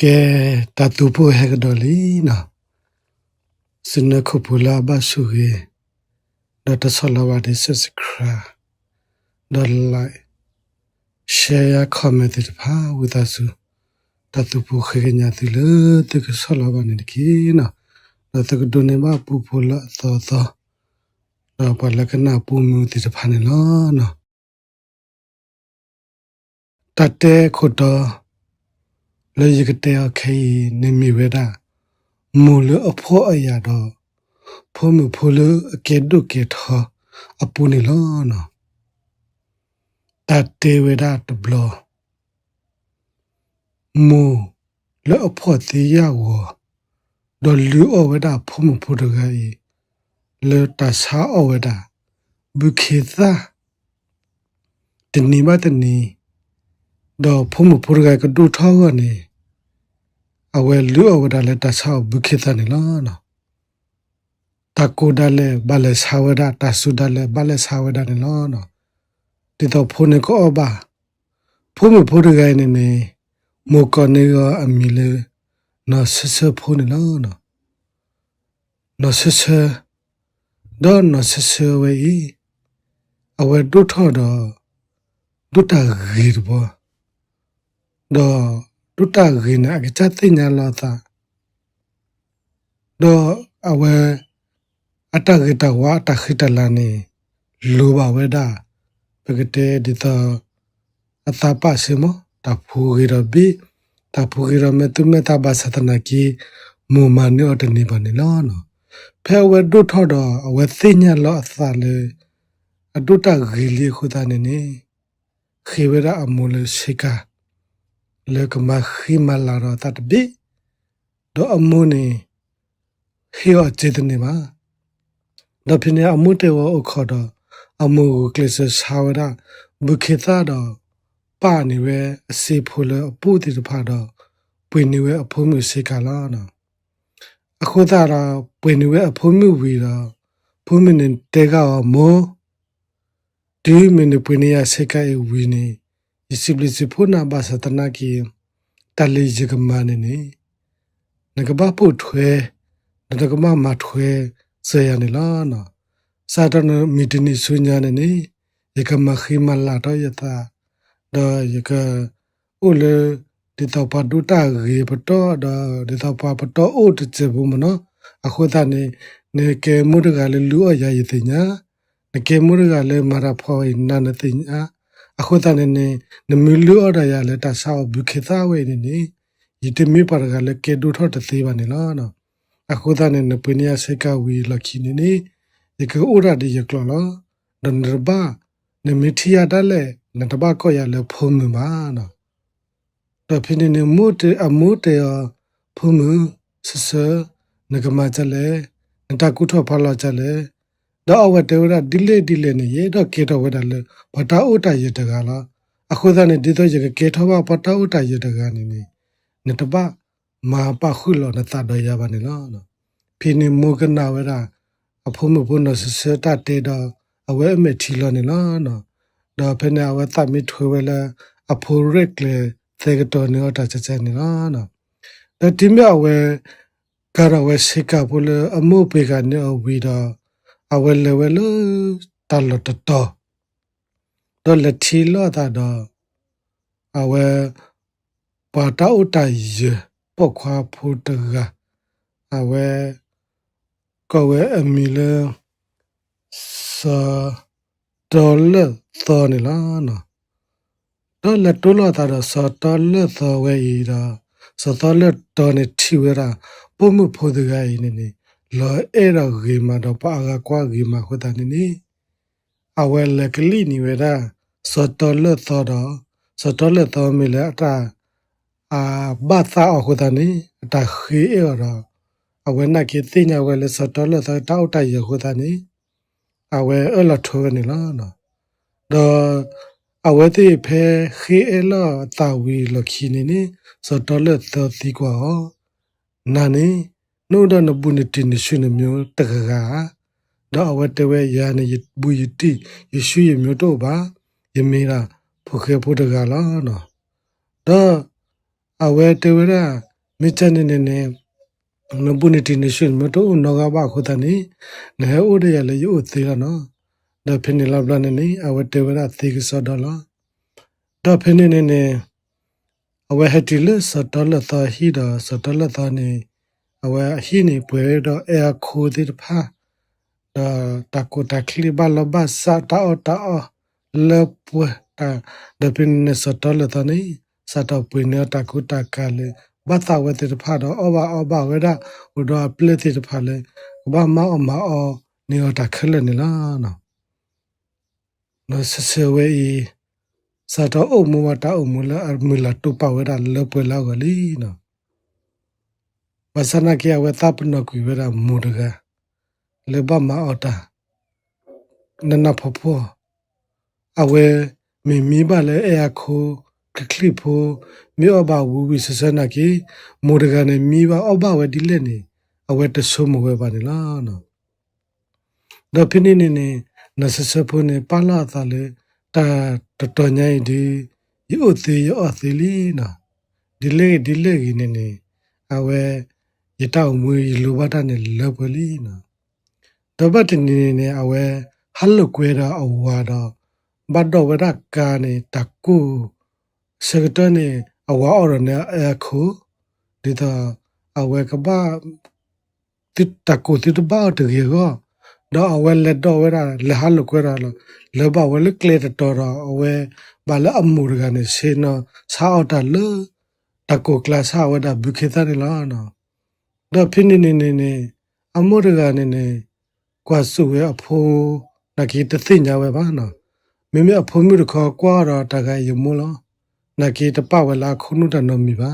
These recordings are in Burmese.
ကဲတတူဖို့ဟဲကတော်လီနော်စနခုပူလာဘဆူရေဒတ်ဆလဝါဒီစစခရာဒေါ်လိုက် share comment တဖာဝဒဆူတတူဖို့ခေညာတိလတကဆလဝါနေကီနော်တကဒုန်မပူပူလာသောသောတော့ပလကနာပူမှုတိတဖာနေလောနော်တတဲခုတော် လေယကတဲ့ခေနေမီဝဒမူလအဖို့အရာတော့ဖို့မှုဖို့လအကေဒုကေထအပူနေလောနော်တတေဝဒတဘလမူလအဖို့တေရဝဒေါ်လူအဝဒဖို့မှုဖို့တကယ်လေတဆာအဝဒဘုခေသာတဏိမတဏီ တော့ဖုံမဖူရကကဒူထောကနေအဝဲလူအဝဒါလက်တဆောက်ဘုခိသနေလားနော်တကူဒလဲဘလဲဆာဝဒတဆုဒလဲဘလဲဆာဝဒနေလားနော်ဒီတော့ဖုန်ကောအဘဖုံမဖူရကနေနေမောကနေကအမီလေနော်ဆဆဖုန်နေလားနော်နော်ဆဆတော့နော်ဆဆဝေးအဝဲဒုထောတော့ဒုတာဂီဘော တော့တုတဂိနာကချသိညာလာသာတော့အဝဲအတဂိတဝါတခိတလာနေလူပါဝဲတာပကတဲ့ဒီတော့အသပစေမတဖူဂိရဘီတဖူဂိရမေတုမေတဘာသတနာကီမူမနောတနေပါနေလောနော်ဖဲဝဲဒုထော်တော့အဝဲသိညာလောအသလေအတုတဂိလီခုတာနေနေခေဝရအမူလရှိကာ လေကမခိမလာတော့တတ်ဘိတော့အမှုနေဟေောကျေတနေပါတော့ဖြစ်နေအမှုတေဝအခါတော့အမှုကိုကလစ်ဆာဝဒဘုခေသာတော့ပါနေဝဲအစေဖို့လအပူတီတဖာတော့ပွေနေဝဲအဖုံးမျိုးစေကလာနော်အခုသာတော့ပွေနေဝဲအဖုံးမျိုးဝီတော့ဖုံးမင်းတဲကမောဒီမင်းပွေနေရစေကဲဝီနေ isiblisi phuna ba satana ki tali jigmane ne nagaba pu thwe nagama ma thwe se ya ne la na satana mitini sunya ne ne yakama khima la to yata da yaka ule di ta pa du ta ge pa to da di ta pa pa to o de che bu mo no a khu ta ne ne ke mu de ga le lu a ya yi te nya ne ke mu de ga le ma ra pho na ne te nya အခုတနေနေနမီလူအရရလက်တဆောက်ဘုခေသဝေနေနေယတမီပါကလည်းကေဒူထော့တသေးပါနေလားနော်အခုတနေနပニယစေကဝီလခိနေနေဒီကဥရဒီယကလောလောဒန်ရဘာနမီထီယာတလဲနတဘကောရလဲဖုံးမပါနော်တော့ဖြစ်နေနေမို့တဲ့အမို့တဲ့ဖုံးမဆဆနကမကြလဲနတကုထောဖလာကြလဲ တော့အဝတေဝရဒီလေဒီလေနေရတော့ကေတော့ဝဒလေဘတာဥတရတကလာအခုသားနေဒီတော့ရကေထောဘဘတာဥတရတကနေနေနတပမာပခုလောနတတော့ရပါနေလို့နော်ဖိနေမုကနာဝရအဖို့မဖို့နဆစတတေတော့အဝဲအမေထီလောနေလို့နော်တော့ဖနေအဝဲတမီထွေဝဲလာအဖို့ရက်လေသေကတော်နေတော့ချက်ချက်နေလို့နော်ဒါတိမြအဝဲကာရဝဲစိကဖို့လေအမှုပေကနေဝီတော့ အဝဲလေဝဲလို့တလတတော်တော့လက်ချီလို့တာတော့အဝဲပါတောက်တိုင်ရပောက်ခွာဖို့တကအဝဲကောဝဲအမီလစာဒေါ်လာသောနေလားနော်ဒေါ်လာတိုးလာတာတော့စာဒေါ်လာသောဝဲဤတော့စာဒေါ်လာတော်နေထီဝဲတာပုံမှုဖို့တကရင်းနေ လောအဲ့တော့ဂေမာတော့ပါကကွာဂေမာခွတာနေနေအဝဲလကလီနီဝဲတာစတော်လသောတော့စတော်လသောမီလေအတာအာဘာသာအခုတနေအတာခေရတော့အဝဲနကေသိညာဝဲလေစတော်လသောတောက်တိုင်ရခုတနေအဝဲအလထောနေလားနော်တော့အဝဲတိဖဲခေအလတာဝီလခိနေနေစတော်လသောတိကွာနာနေ နို့တော့နပုန်တင်ရှင်မျိုးတကကတော့အဝတ်တဝဲယာနေဘူယတိယေရှုရဲ့မျိုးတော့ပါယမေရာဖုခေဖုတကလာနော်တော့အဝဲတဝဲရမိချနေနေနေနပုန်တီနေရှင်မတော့နောကဘာခုတနေနေအိုရရလေယိုသေးရနော်ဒါဖိနေလဘလနေနေအဝတေဝရသေကစောဒလာဒါဖိနေနေနေအဝဟတီလစတလသဟီဒါစတလသနေအဝဟီနေပွဲတော့အခိုဒီဖာဒါတကုတခလီဘလဘစာတာအတာလပွဲတာဒဖိနေစတလသနေ စတပွေနေတကုတကလေဘာသာဝတေတဖာတော့အဘအဘဝဒဝဒပလက်တေတဖာလေဘာမအမအောနေရတခလနေလားနော်နော်ဆဆဝေးစာတော့အုံမဝတာအုံမလာမလာတူပါဝဒလပွဲလာကလီနော်ဘာစနာကေဝသပနကွေဝဒမူတကလေဘမအောတာနနဖဖောအဝဲမိမိပါလေ wasana kia we tapna kuiwe ra murga. Leba ma ota. Nana popo. Awe mi mi ba le e akho kakli po mi oba wuwi sasana ki murga ne mi ba oba we dile ni awe te sumu we ba ni la no. Da pini ni ni na sasapo ni pala ta le ta tato nyai di yo te yo athili na dile dile gi ni ni awe ရတောက်မွေးလိုဘတာနေလောက်ပလီနော်တော့ဘတ်နေနေနေအဝဲဟလကွဲတာအဝါတော့ဘတ်တော့ဝရကာနေတကူစကတနေအဝါအော်ရနေအခုဒီတော့အဝဲကဘာတစ်တကူတစ်ဘာတကြီးကောတော့အဝဲလက်တော့ဝရလက်ဟလကွဲတာလောလောဘဝဲလကလေတော်တော့အဝဲဘာလအမှုရကနေစေနော်စာအော်တာလတကူကလဆာဝဒဘုခေတာရလာနော် တော့ဖိနေနေနေနေအမှုရကနေနေကွာစုဝဲအဖိုးနဂီတသိညာဝဲပါနော်မိမအဖိုးမျိုးတခေါ်ကွာတော့တကယ်ယမလို့နဂီတပဝလာခုနုတနမီပါ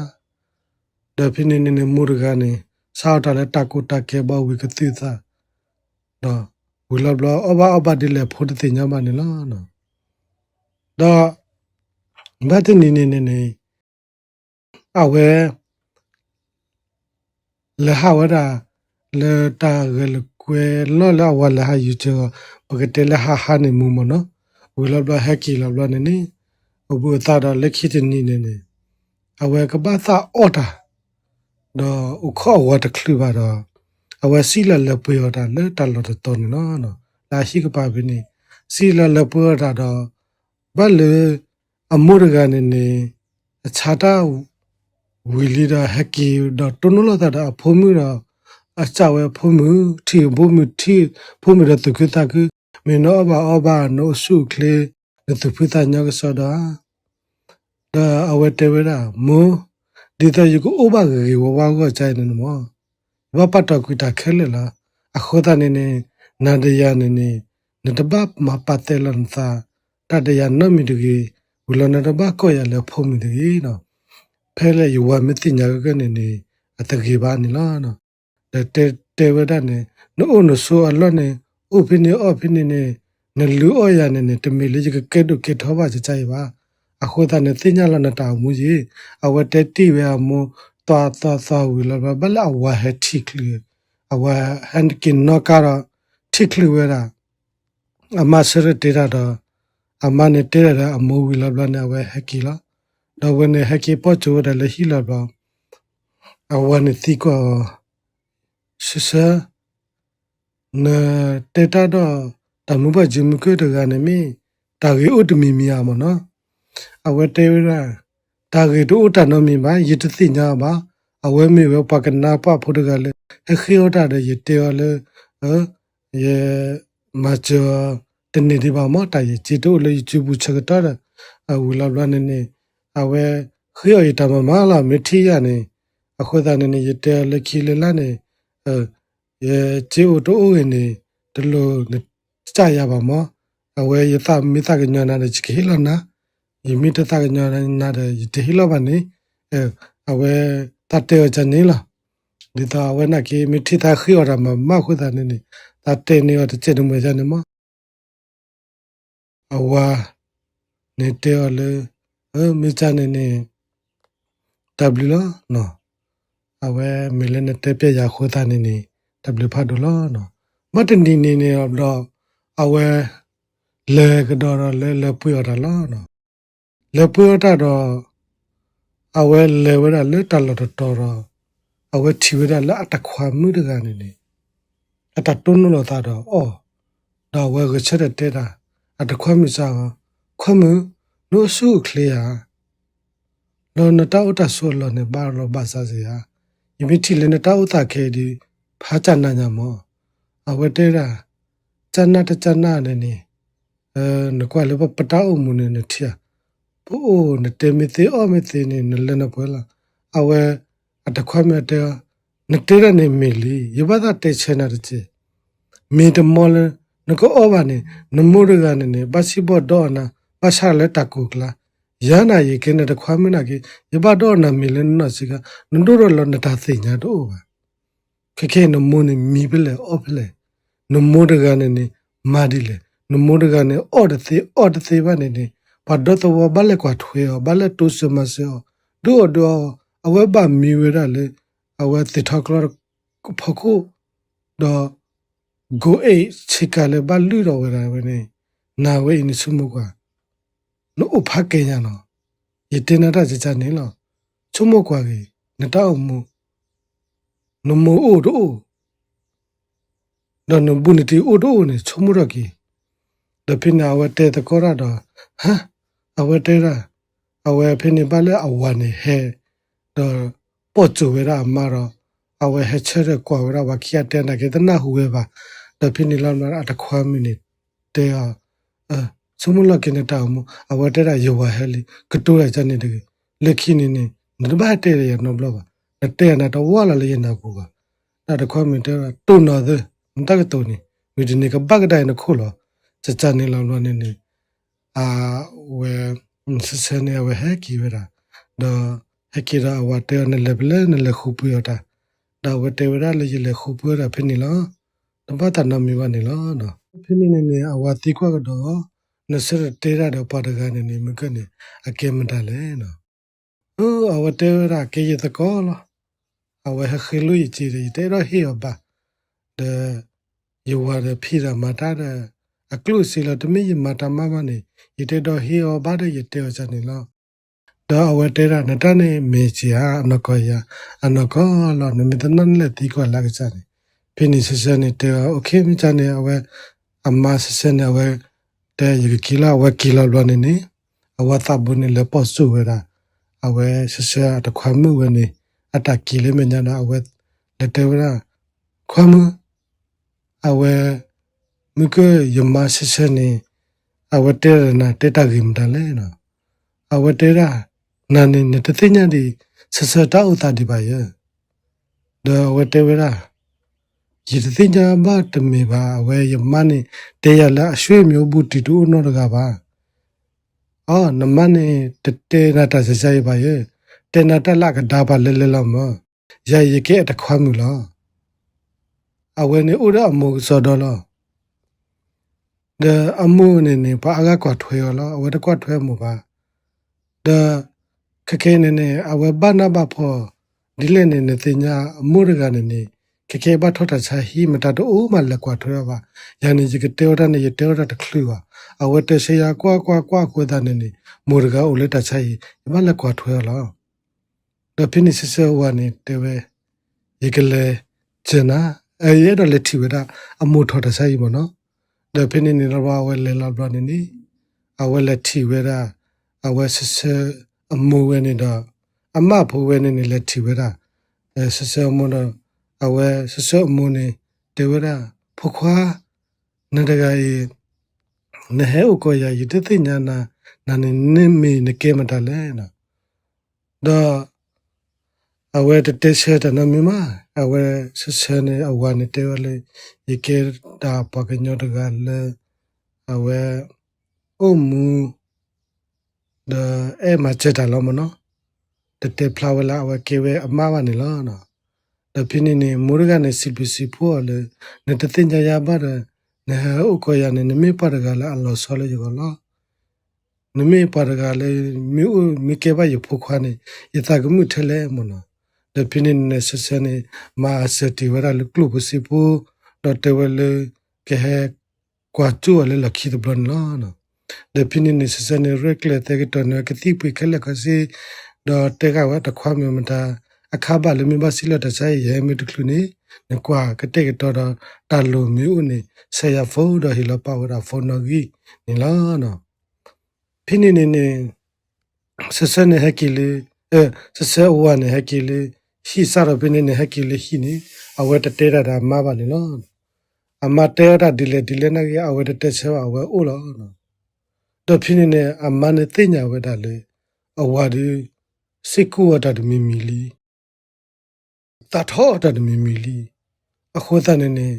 ဒါဖိနေနေနေမူရကနေစာတာလက်တကူတကေဘဝိကတိသာတော့ဝလဘလအဘအဘဒီလေဖို့တဲ့ညမနေလားနော်တော့ဘာတင်နေနေနေနေအဝဲ လေဟာဝဒါလေတာဂလကွယ်လောလာဝလာဟာယူချေပကတဲလေဟာဟာနေမူမနော်ဝလဘလဟက်ကီလဘလနေနေအဘူသာတော့လက်ခိတနေနေနေအဝဲကပတ်သာအော်တာတော့ဥခောဝတ်ကလူပါတော့အဝဲစီလလပွေရတာလေတလော်တော်နေနော်နော်လာရှိကပါပြီနေစီလလပွေရတာတော့ဘလေအမှုရကနေနေအခြားတာ ဝီလီဒါဟက်ကီတော့တွနလတာအဖုံးမူတော့အချဝဲဖုံးမူထီဘုံမူထီဖုံးမူတော့သူကတကမင်းတော့ဘာအဘာနိုဆုခလေသူဖိတညောကဆောဒါဒါအဝဲတေဝရာမူဒီတယူကိုအဘကေဝဝကောချိုင်နေမောဝပတ်တော့ကွတာခဲလေလားအခုတနေနေနန္ဒယာနေနေနတဘမပတ်တယ်လန်သာတတရနမီတကြီးဝလနတဘကောရလေဖုံးမီတကြီးနော် ဖဲလေယူဝမတိညာကနေနေအတကေပါနေလားနော်တဲတဲဝဒနေနို့နိုဆိုအလော့နေဥဖိနေအဖိနေနေနလူအော်ရနေနေတမီလေးကကဲတုကေထောပါချချိုင်ပါအခုတနေတင်ညာလနတာမူကြီးအဝတဲတိဝဲမူတာတာသာဝီလဘဘလာဝဟတိကလီအဝဟန်ကင်နောကာရာတိကလီဝဲတာအမဆရတေတာတော့အမနဲ့တေရတာအမိုးဝီလဘလာနေဝဲဟကီလာ တော့ဝနေဟကီပေါ်ချိုတယ်လဟီလာဘာအဝနေတိကောဆဆနတေတာတော့တမှုဘဂျီမကွေတကနေမီတာဂေဥတမီမီယာမနော်အဝဲတေရတာဂေတို့တနမီမှာယတသိညာမှာအဝဲမေဝပကနာပဖို့တကလေခေယောတာတဲ့ယတေရလေဟယေမချောတနေဒီပါမတာယချီတို့လေချူဘူးချက်တာအဝလာဘလနေနေ အဝဲခေယောယတမမလာမထီရနေအခွေးသားနေနေယတေလက်ခီလလာနေအဲယေချီတို့အိုးနေတလို့ကြရပါမောအဝဲယသမိသကညနာတဲ့ချီလနာယမိတသကညနာတဲ့ဒီဟီလပါနေအဲအဝဲတတေချနေလားဒီတာဝဲနာကေမိထိတာခိရမမခွေးသားနေနေတတေနေရတဲ့ချေတမွေစနေမအဝါနေတေလေအဲ မိချနေနေတဘလနော်အဝဲမီလနဲ့တက်ပြရခွေးသားနေနေတဘလဖတ်တော့နော်မတနေနေနေတော့အဝဲလေကတော့လဲလဲပွရတာလားနော်လဲပွရတာတော့အဝဲလေဝရလဲတလတော့တော်တော့အဝဲတီဝဲလာအတခွာမှုတကနေနေအတတွန်းလို့သာတော့အော်ဒါဝဲကချက်တဲ့တာအတခွာမှုစားခွမှု လို့စုခလျာလောနတောက်တဆိုလောနေဘာလောဘာစာစီဟာယမိတီလနတောက်တာခဲဒီဖာချနာညာမောအဝဲတဲတာဇဏတဇဏနေနေအဲနကွာလေပတောက်မှုနေနေထီပိုးနတေမီသေးအော်မီသေးနေနလနပွဲလာအဝဲအတခွာမြတဲ့နတေရနေမီလီယဘဒတေချေနာတချေမီတမောလနကောအောဘာနေနမိုရကနေနေဘစီဘောဒေါနာ ပရှာလက်တကူကလာယာနာယေကင်းတဲ့ခွာမနာကေယဘဒေါနာမီလနနစီကနဒိုရလနတာသိညာတော့ဘာခခဲနမိုနေမီပလေအောပလေနမိုရကနေနေမာဒီလေနမိုရကနေအော်ဒသေးအော်ဒသေးဘာနေနေဘာဒတ်ဝဘလက်ကွာထွေဘာလက်တုစမစေဒိုဒိုအဝဲပါမီဝရလေအဝဲသစ်ထောက်ကလဖခုတော့ဂိုအေချီကလည်းဘာလူတော်ဝရဝနေနာ ဝေးနေစုမှုကလို့အဖကေညာနော်ယတင်နာတကြကြနေလို့ချုံမကွာကြီးနတောက်မှုနမိုးအိုတို့တော့နဘူးနတီအိုတို့နေချုံမရကြီးဒပိနာဝတဲတကောရတော့ဟာအဝတဲရာအဝဲဖိနေပါလေအဝနေဟဲတော့ပေါ်ကျဝရအမတော့အဝဲဟချရကွာဝရဝခိယတဲနာကေတ နာဟူဝဲပါဒဖိနေလာနာအတခွာမိနေတဲဟာအစမလကိနတောင်မအဝတဲရယောဝဟဲလီကတိုရချနေတကလက်ခိနေနေနဘတဲရနော်ဘလပါတဲနာတော့ဝလာလေနာကူကနာတခွာမိတဲတုံနော်တဲ့မတကတုံနေဝီဒီနေကဘကတိုင်နခိုလောစချနေလောလောနေနေအာဝဲစစနေဝဲဟဲကီဝဲတာတော့ဟဲကီရာဝတဲနလေဘလဲနလေခုပူရတာဒါဝတဲဝရလေလေခုပူရတာဖိနေလောတပတ်တနမီဝနေလောနော်ဖိနေနေအဝတိခွက်တော့ နစရတေရတော့ပါတကနေနေမကနေအကဲမတလဲနော်ဟူအဝတေရကေရတကောလအဝဟခလူယချီရီတေရဟီဘာဒေယောဝရဖိရမတာတဲ့အကလုစီလတမိယမတာမမနေရတေတော့ဟီယောဘာတဲ့ရတေချနေလောတော့အဝတေရနတနေမေချီဟာအနကောယအနကောလောနမတနန်လက်တီကောလာကစားနေဖိနိစစနေတေအိုကေမချနေအဝအမစစနေအဝ တဲ့ယကီလာဝကီလာလောနေနေအဝသဘုန်လေပေါ်ဆူဝရာအဝစစတခွမ်းမှုဝနေအတကီလေမညာနာအဝလက်တေဝရာခွမ်းမှုအဝမြကယမစစနေအဝတဲရနာတေတာဂိမတလဲနော်အဝတဲရာနာနေတသိညာဒီစစတာဥတာဒီပါရဲ့ဒါဝတဲဝရာ ရည်သိညာမတမေပါဝဲယမနေတေရလာအရွှေမျိုးဘူးတီတူနောတကပါအော်နမနေတတေနာတဆဆရပါရဲ့တေနာတလကဒါပါလဲလဲလမရရကဲတခွမ်းမူလားအဝဲနေဥရအမိုးစောတော်လားဒါအမိုးနေနေပါအကကွာထွေရလားအဝဲတကွာထွဲမှုပါဒါခခဲနေနေအဝဲဘာနာဘာဖောဒီလဲနေနေတင်ညာအမိုးရကနေနေ ကကေဘတ်ထောတာချာဟီမတာတိုမလက်ကွာထွဲပါယန်နေကြီးကတေဝရနေတေဝရတခလူပါအဝတ်တရှေယာကွာကွာကွာခွေတာနေနေမောရကအိုလက်တချာဟီမလက်ကွာထွဲလားဒဖိနိစဆဝနေတေဝယေကလေဂျနာအဲရတော့လက်တီဝဒအမိုထောတာချာဟီမနော်ဒဖိနိနေရဘာဝဲလေလာဘရနေနေအဝဲလက်တီဝဒအဝဲဆဆအမိုဝဲနေတော့အမဖိုးဝဲနေနေလက်တီဝဒအဲဆဆအမိုတော့ အဝဲဆဆအမုန်နေတေဝရဖခွာနန္ဒဂါယေနဟဲဥကိုယာယတသိညာနာနာနေနေမေနကေမတလဲနော်တော့အဝဲတတရှဲတနမီမအဝဲဆဆနေအဝါနေတေဝလေယကေတာပကညောတကလဲအဝဲအုံမူဒအဲမချက်တာလောမနော်တတေဖလာဝလာအဝဲကေဝဲအမဝနေလောနော် တဖိနေနေမိုးရကနေစီပစီဖို့လေနေတတင်ကြရပါတဲ့နေဟဥကိုရနေနမေပါရကလာအလောဆောလေရောလားနမေပါရကလေမြူမိကေပါရဖို့ခွာနေယတကမှုထလဲမနော်တဖိနေနေဆဆနေမာစတီဝရလကလုပစီဖို့တော့တ ဝလေကဲကွာချူလေလခိဒဘလန်လာနော်တဖိနေနေဆဆနေရက်လက်တဲ့ကတော့ကတိပိခလကစီတော့တေကဝတ်ခွာမြမတာအခါပါလမဘစီလတဆိုင်ရဲမတကလူနေနကွာကတဲ့ကတော့တာလိုမျိုးနေဆရာဖိုးတော့ဟီလပါဝရာဖိုနော်ကြီးနေလာနော်ဖိနေနေနေဆဆနေဟကီလေအဲဆဆဝါနေဟကီလေဟီစာရပနေနေဟကီလေဟီနေအဝဲတတဲတာမပါလေနော်အမတဲတာဒီလေဒီလေနာကြီးအဝဲတတဲချေအဝဲအိုလောနော်တော့ဖိနေနေအမနဲ့သိညာဝဲတာလေအဝါဒီစိကူဝတာတမီမီလီ တထောတာတမီမီလီအခေါ်တနေနေ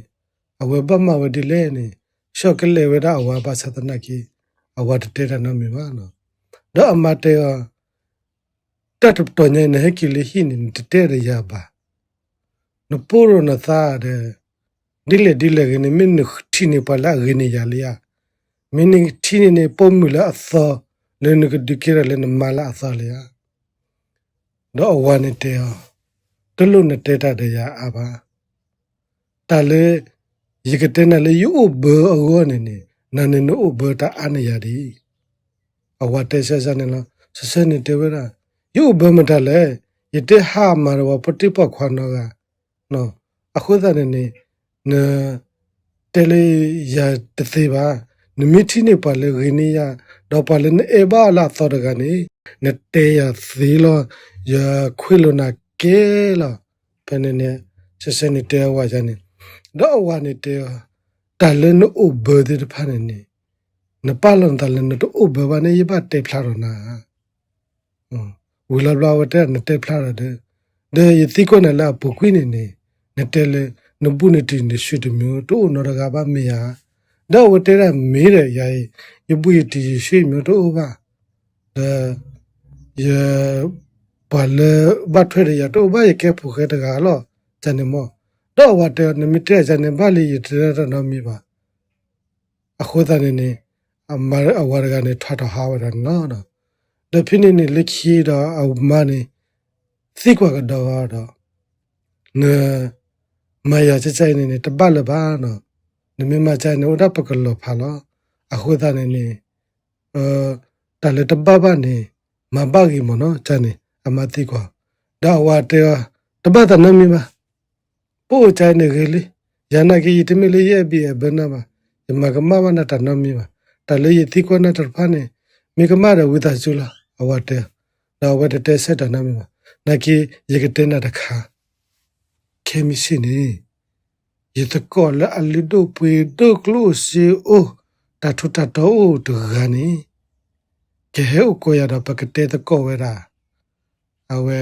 အဝဲဘမဝဒီလေနေရှော့ကလေးဝဲတာအဝါပါသတနာကီအဝါတတဲတာနမီပါနော်တော့အမတဲတတ်တော်နေနေကီလီဟင်းနေတဲရရပါနပိုရနသာတဲ့ဒီလေဒီလေကနေမင်းထီနေပါလာရနေရလျာမင်းထီနေနေပုံမူလာအသောလဲနကဒီကရလဲနမလာအသောလျာတော့အဝါနေတဲ တလို့နဲ့တဲတာတရားအပါတလေရကတဲ့နဲ့လေယူဘောအောနေနေနာနေနိုဘောတာအနေရဒီအဝတဲဆက်စနေလားဆက်စနေတဲဝရာယူဘောမတလေယတဲ့ဟာမာရဝပတိပခွာနောကနော်အခုသနေနေနတဲလေရတသေးပါနမီတီနေပါလေရင်းနီယာတော့ပါလေနေဘာလာသောတကနေနတဲရသေးလောရခွေလနာ ကဲလောပနေနေဆက်စနေတဲဝါကြနေတော့ဝါနေတဲတလနဥဘဒေတဖာနေနေနပါလန်တလနတော့ဥဘဘာနေရပါတေဖလာရနာဝီလာဘလာဝတဲ့နတေဖလာရတဲ့ဒေယတိကိုနလာပုကွိနေနေနတဲလေနပုနတိနေရှိတမျိုးတို့နော်တကပါမေယာတော့ဝတဲရမေးရရယပုယတိရှိမျိုးတို့ပါဒါရ ဘာလဲဘာထွေရတော့ဘာရကဖူခဲတကားလောဇန်နမောတော့ဝတဲနမီတဲဇန်နဘာလီရတဲ့တော့မီပါအခုတန်းနေအမရအဝရကနေထထဟာဝရနော်နော်ဒဖိနေနေလက်ခီတော့အမနေသိကွာကတော့တော့နဲမယာချချိုင်နေနေတပတ်လပါနော်နမမချိုင်နေတော့ပကလောဖာလောအခုတန်းနေအဲတလည်းတပတ်ပါနေမပါကြီးမနော်ချန်နေ အမသိကွာဒါဝတဲတပတ်တနမီပါပို့ချိုင်နေကလေးယနာကြီးတမလေးရဲ့ပြဘယ်နာပါမကမမနာတနမီပါတလေးရသိကွနာတဖာနေမိကမရဝိသဇူလာအဝတဲဒါဝတဲတဲဆက်တနမီပါနကီရကတဲ့နာတခါခေမီစနေရတကောလအလီဒိုပွေဒိုကလိုစီအိုတထထတောတဂာနီကေဟဲကိုရတာပကတဲ့တကောဝဲတာ အဝဲ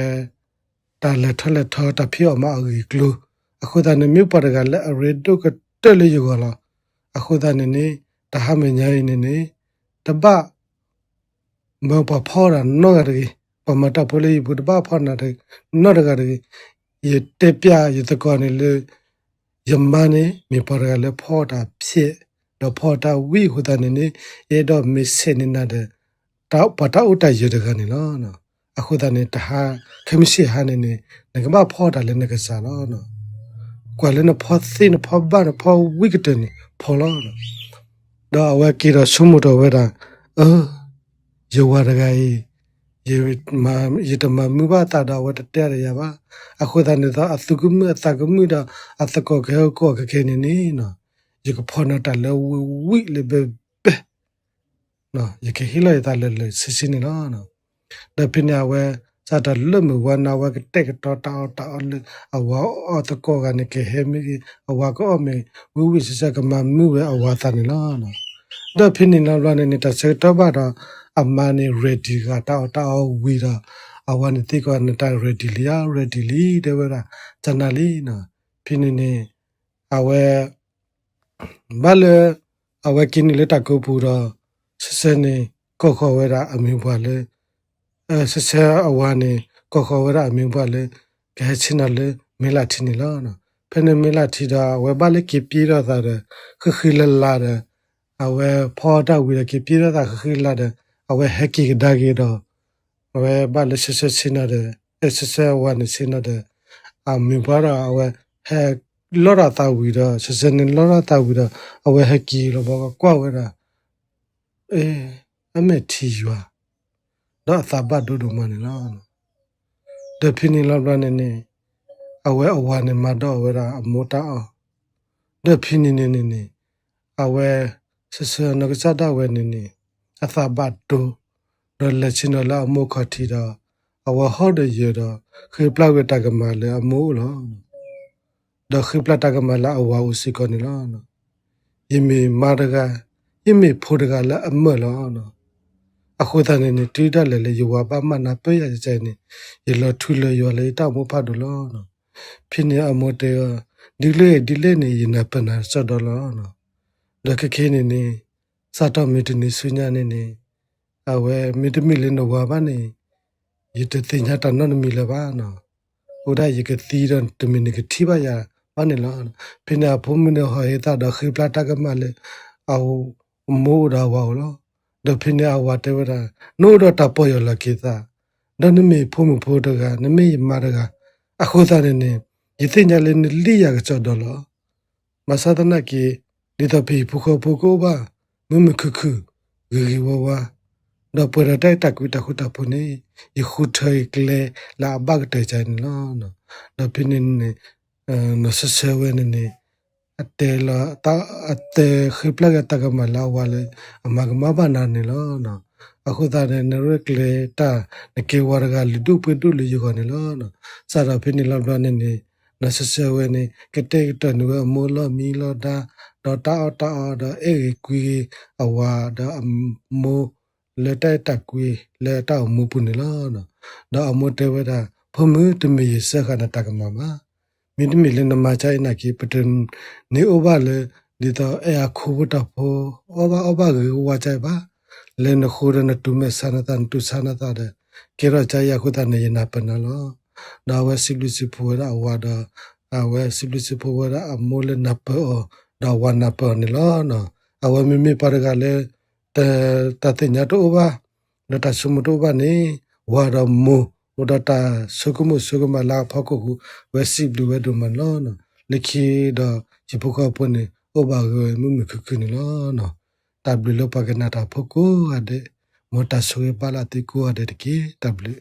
တာလက်ထလက်ထောတဖြောမအဂီကလူအခုတနမြပရကလက်အရဒိုကတက်လေယောလာအခုတနနေတဟမညာနေနေတပမေပဖောရနောရရီပမတပလေးဘုဒ္ဓဘာဖောနာတဲ့နောရရီယတေပြယတကောနေလေယမနေမေပရကလက်ဖောတာဖြစ်တော့ဖောတာဝိဟုတနေနေရတော့မစ်စနေနာတဲ့တော့ပတာဥတရတကနေလောနော် အခုတနေတဟာခမရှိဟာနေနေငကမဖောတာလည်းငကစားလောနော်ကွာလည်းနဖောသိနဖောဘာနဖောဝိကတနေဖောလောနော်တော့ဝဲကီရဆုမတော်ဝဲတာအော်ယောဝရဂိုင်ယေမယတမမူဘာတာတော့ဝတ်တဲ့ရပါအခုတနေတော့အသုကမှုအသကမှုတော့အသကောကေကောကခဲနေနေနော်ယကဖောနတလဝိလေဘေနော်ယကဟိလိုက်တာလေစစနေနော်နော် ဒါပညာဝဲစာတလွတ်မဝနာဝကတက်တော့တောက်တောက်အဝါအတကောကနေကေဟမီအဝါကောမေဝိဝိစစကမမှုပဲအဝါတနေလားနော်ဒါဖိနေလာလာနေတဆက်တော့ပါတော့အမနီ ready ကတောက်တောက်ဝီတော့အဝါနေတိကောနေတိုင် ready လျာ ready လီတဲ့ဝရာဇနာလီနော်ဖိနေနေအဝဲဘာလဲအဝဲကင်းလေတကုပူတော့စစနေကောခေါ်ဝဲတာအမင်းဘွားလေအဲ ဆဆအဝါနေကောခေါ်ဝရအမြင်ပါလေကဲချင်းနလေမေလာတီနီလာနော်ဖနေမေလာတီတာဝဲပါလေကပြေရတာခခီလလာတဲ့အဝဲဖော်တာဝီကပြေရတာခခီလာတဲ့အဝဲဟက်ကီဒါဂီတော့ဝဲပါလေဆဆစင်နာတဲ့ဆဆဝါနေစင်နာတဲ့အမြင်ပါရအဝဲဟက်လောရတာဝီတော့ဆဆနေလောရတာဝီတော့အဝဲဟက်ကီလောဘောကွာဝဲတာအေးအမေတီရွာ တော့သဘတ်ဒုဒုမနေလားဒဖိနီလောဘနေနေအဝဲအဝါနေမတော့ဝဲတာအမောတာအောဒဖိနီနေနေနေအဝဲဆဆနကစားတော့ဝဲနေနေအသဘတ်တိုရလက်ချင်လာအမောခတီတော့အဝဟောတဲ့ရတော့ခေပလောက်တကမလဲအမိုးလောဒခေပလတကမလာအဝါဥစီကောနေလောယမေမာဒကယမေဖိုဒကလာအမလောနော် အခုတန်းနေတိတက်လေလေယဝပါမနာပဲရကြနေရလထူလရလေတောက်မဖတ်တော့လောနော်ဖြစ်နေအမောတေဒီလေဒီလေနေရင်ပနာစတော့လောနော်လကခဲနေနေစတော့မီတနေဆွညာနေနေအဝဲမီတမီလင်းတော့ဝါပါနေရတသိညာတနော်မီလပါနော်ဟိုဒါရကသီရန်တမီနေကတိပါရပါနေလောဖိနာဖုံမနေဟေတာတော့ခိပလာတကမလေအောမိုးတော်ဝါလော ဒဖိနေအဝတ်ဝရနိုးတော့တပေါ်ရလကိတာဒနမေဖုံမဖို့တကနမေမာတကအခုသားနေရသိညာလေလိရကချော်တော့လောမဆဒနာကီဒီတော့ဖေဖုခဖုကိုပါမမခခဂီဝဝတော့ပရတိုက်တကွတခုတဖုနေယခုထိုင်ကလေလာဘတ်တဲ့ချင်လောနော်တော့ပြင်းနေနဆဆဝဲနေအ တဲလာတာအတဲခိပလကတကမလာဝလေအမကမဘာနာနေလောနော်အခုသားတဲ့နရကလေတာနကေဝရကလူတုပွတုလူယခေါ်နေလောနော်စာရဖိနေလောက်တော့နေနေနဆဆဝဲနေကတဲ့တနဝမောလမီလောတာတော့တာတာတော့အေကွီအဝါတော့မိုလက်တိုက်တက်ကွေလက်တောက်မူပုနေလောနော်တော့အမတေဝဒဖမှုတမီစခနာတကမမ မင်းတမီလနမချိုင်နာကီပတန်နေဩဘာလေဒီတော့အယခုဘတာဖောဩဘာဩဘာကိုဝါချိုင်ပါလဲနခိုရနတုမေဆနာတန်တုဆနာတတဲ့ကေရချာယခုတနေနာပနလောဒါဝဲစီလူစီပူရအဝါဒအဝဲစီလူစီပူရအမိုလနပောဒါဝနာပနေလောနော်အဝဲမိမိပါရကလေတတတဲ့ညတော့ဘာလတဆုမတော့ဘာနေဝါရမို ဝဒတာဆုကမှုဆုကမလာဖခုဝဲစီဘလူဝဲဒမလောနော်လက်ခီတော့ဒီပုခပွနေဩဘာကမှုမခခနေလောနော်တဘလပကနာတာဖခုအတဲ့မတဆွေပါလာတိကိုအတဲ့ကေတဘလ